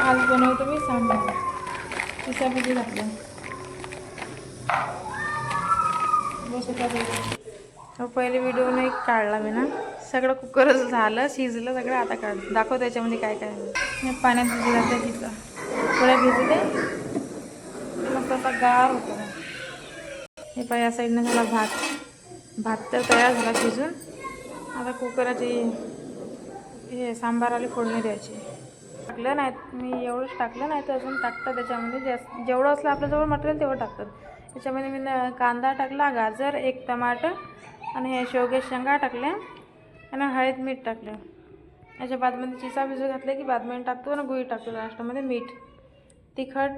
आज बनवतो मी सांबार चिसापिठी घातलं. बस पहिले व्हिडिओ नाही काढला मी ना. सगळं कुकरच झालं शिजलं सगळं आता काढ. दाखव त्याच्यामध्ये काय काय पाण्यात भिजू घालते तिथं. थोड्या भिजले दे. मस्त असा गार होतो. हे पाय या साईडनं झाला भात. भात तर तयार झाला शिजून. आता कुकराची हे सांबाराला फोडणी द्यायची. टाकलं नाही मी एवढंच टाकलं नाही तर अजून टाकतं त्याच्यामध्ये. जास्त जेवढं असलं आपल्याजवळ मटेरियल तेवढं टाकतात. त्याच्यामध्ये मी कांदा टाकला गाजर एक टमाटर आणि हे शेवगे शेंगा टाकल्या आणि हळद मीठ टाकलं. याच्या बादमध्ये चिसा भिजू घातले की बादमध्ये टाकतो आणि गुळी टाकतो लास्टमध्ये मीठ. तिखट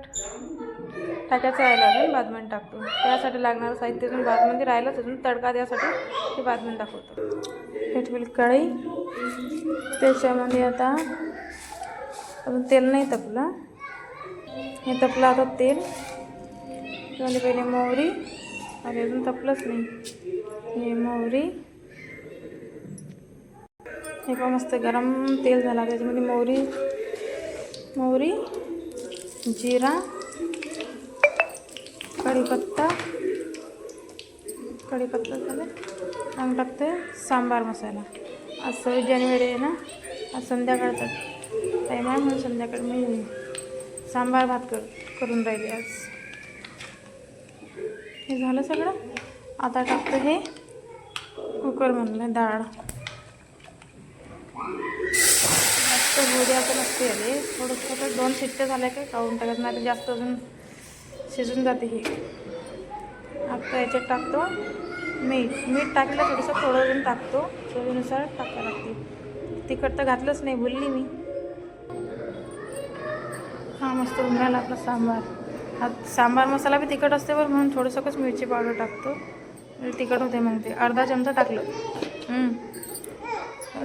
टाकायचं राहिलं अजून बादमध्ये टाकतो. त्यासाठी लागणारं साहित्य अजून बादमध्ये राहिलंच अजून तडका द्यासाठी ते बादमध्ये दाखवतो हे ठेवली कढई. त्याच्यामध्ये आता अजून तेल नाही तपलं. हे तपलं आता तेल. त्यामध्ये पहिले मोहरी. अरे अजून तपलंच नाही. हे मोहरी. हे पण मस्त गरम तेल झाला. त्याच्यामध्ये मोहरी मोहरी जिरा कढीपत्ता. कढीपत्ता झाला. आणि टाकते सांबार मसाला. आज सव्वीस जानेवारी आहे ना? आज संध्याकाळचा. टाईम आहे म्हणून संध्याकाळी मी सांबार भात कर करून राहिली आज. हे झालं सगळं. आता टाकतं हे कुकर म्हणलं डाळ. जास्त गोड्या तर नसते आले थोडं थोडं दोन शिट्ट्या झाल्या काय काढून टाकत नाही तर जास्त अजून शिजून जाते हे. आता याच्यात टाकतो मीठ. मीठ टाकलं थोडंसं थोडं अजून टाकतो. चवीनुसार टाकायला लागते. तिखट तर घातलंच नाही बोलली मी. हा मस्त उमरायला आपला सांबार. हा सांबार मसाला बी तिखट असते बरं म्हणून थोडंसंच मिरची पावडर टाकतो. म्हणजे तिखट होते मग ते अर्धा चमचा टाकलं.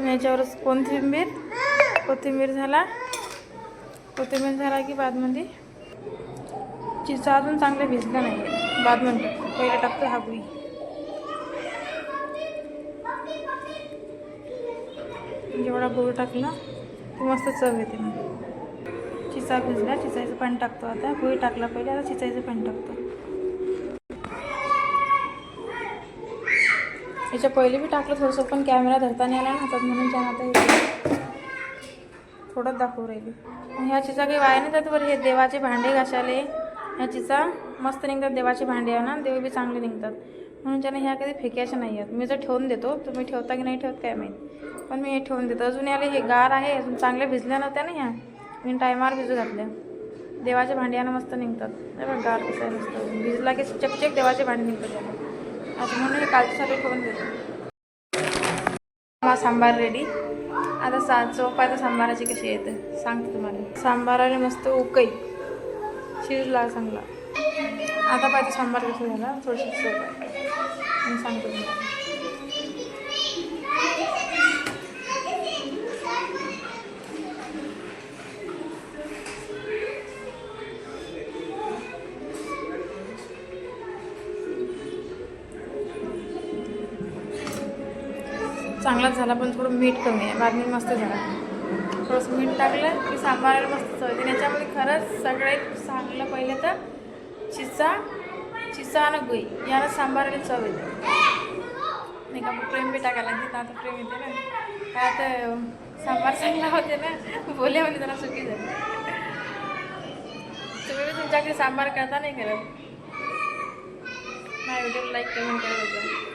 याच्यावरच कोथिंबीर. कोथिंबीर झाला. कोथिंबीर झाला की बादमध्ये चिचा अजून चांगलं भिजलं नाही आहे बादमध्ये पहिले टाकतो हा गुई जेवढा गूळ टाकला ते मस्त चव येते मग चिचा भिजला चिचायचं पाणी टाकतो आता. गुळी टाकला पहिले आता चिचायचं पाणी टाकतो. याच्या पहिले बी टाकलं थोडंसं पण कॅमेरा धरता नाही आला ना हातात म्हणून छान आता हे थोडंच दाखवू राहिली. ह्या चिचा काही वाया नाही जात बरं हे देवाचे भांडे घासाले ह्या चिचा मस्त निघतात देवाचे भांडे आहे ना देव बी चांगले निघतात. म्हणून त्याने ह्या कधी फेक्याच्या नाही आहेत. मी जर ठेवून देतो तुम्ही ठेवता की नाही ठेवत काय माहीत. पण मी हे ठेवून देतो. अजून याला हे गार आहे अजून चांगल्या भिजल्या नव्हत्या ना ह्या. मी टायमावर भिजू घातल्या देवाच्या भांड्यानं मस्त निघतात. नाही बघ गार कसं आहे मस्त. भिजला की चकचक देवाचे भांडे निघतात. आता म्हणून हे कालच्यासाठी ठेवून देतो. हा सांबार रेडी आता सा चोप आहे तर सांबाराची कशी येते सांगते तुम्हाला. सांबाराला मस्त उकई शिजला चांगला. आता पाहिजे सांबार कसं झाला? थोडीशी चोप आहे मी सांगतो तुम्हाला. चांगलाच झाला पण थोडं मीठ कमी आहे. बादमी मस्त झाला. थोडंसं मीठ टाकलं की सांबाराला मस्त चव येते. याच्यामध्ये खरंच सगळ्यात चांगलं पहिलं तर चिचा चिचा आणि गुई. याला सांबाराला चव येते. नाही का प्रेम बी टाकायला लागते तर आता प्रेम येते ना. काय आता सांबार चांगला होते ना. बोले म्हणजे जरा सुखी झाली. तुम्ही तुमच्याकडे सांबार करता नाही करत? माझ्या व्हिडिओ लाईक कमेंट करत होता